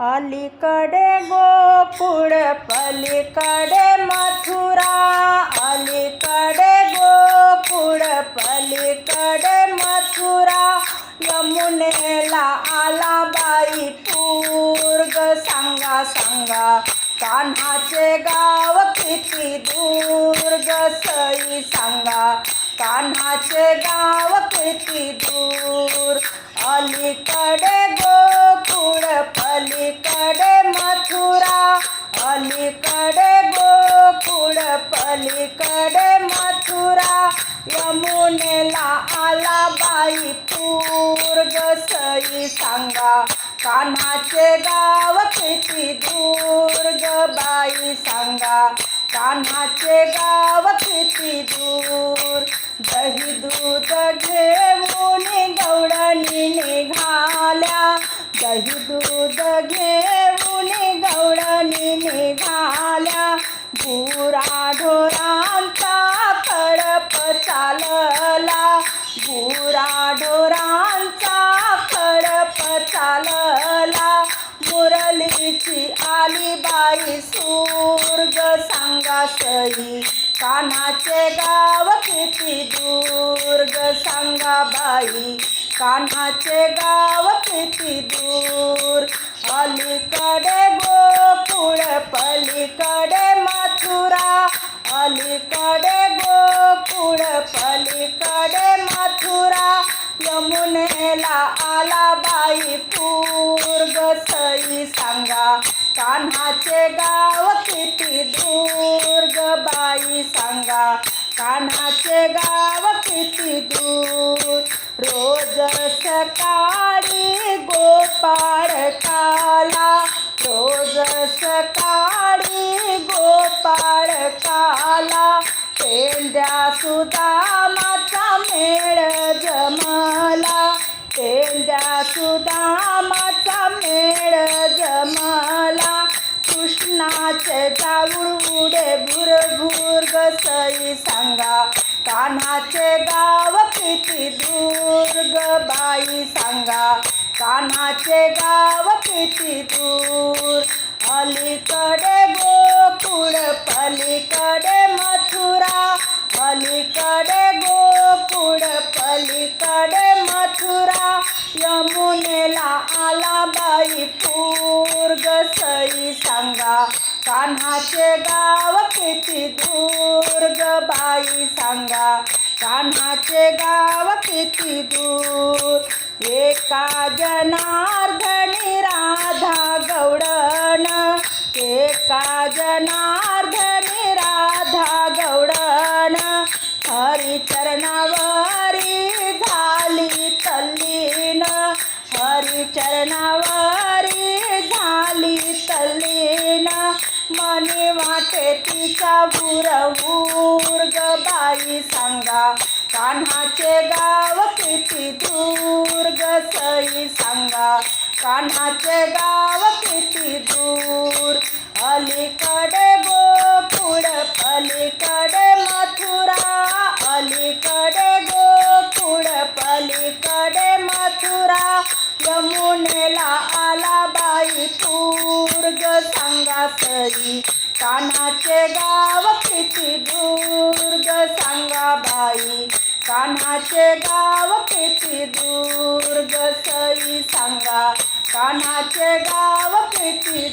अलीकडे गोकुळ पलीकडे मथुरा. अलीकडे गोकुळ पलीकडे मथुरा. यमुनेला आला बाई पूर्ग. सांगा सांगा कान्हाचे गाव किती दूर ग सई सांगा कान्हाचे गाव किती दूर? अलीकडे गोकुळ पलीकडे मथुरा यमुनेला आला बाई. पूर्ग सई सांगा कान्हाचे गाव किती दूर ग बाई सांगा. कान्हाचे गाव किती दूर दही दूध घे चालला. गुरा ढोरांचा खडप चालला. मुरलीची आली बाई सूर्ग सांगा सई कान्हाचे गाव किती दूर ग सांगा बाई कान्हाचे गाव किती दूर. अलीकडे गोकुळ पलीकडे मथुरा अलीकडे यमुनेला आला बाई पूर्ग सई सांगा कान्हाचे गाव किती दूर? ग बाई सांगा कान्हाचे गाव किती दूर? रोज सकाळी गोपाळ काला रोज सकाळी गोपाळ काला पेंड्या सुद्धा पुढे भुरभुर ग सई सांगा कान्हाचे गाव किती दूर ग बाई सांगा कान्हाचे गाव किती दूर? अलीकडे गोकुळ पलीकडे मथुरा अलीकडे गोकुळ पलीकडे मथुरा यमुनेला आला सांगा कान्हाचे गाव किती दूर ग बाई सांगा. कान्हाचे गाव किती दूर एका जनार्दनी राधा गौडन एका जनार्दनी राधा गौडण हरिचरणावर आणि वाटे तिचा बुरवूर ग बाई सांगा कान्हाचे गाव किती दूर ग सई सांगा कान्हाचे गाव किती दूर? अलीकडे गोकुळ पलीकडे मथुरा अलीकडे गोकुळ पलीकडे मथुरा यमुनेला आला बाई पूर्ग सांगा सई कान्हाचे गाव किती दूर ग सांगा बाई. कान्हाचे गाव किती दूर ग सई सांगा. कान्हाचे गाव किती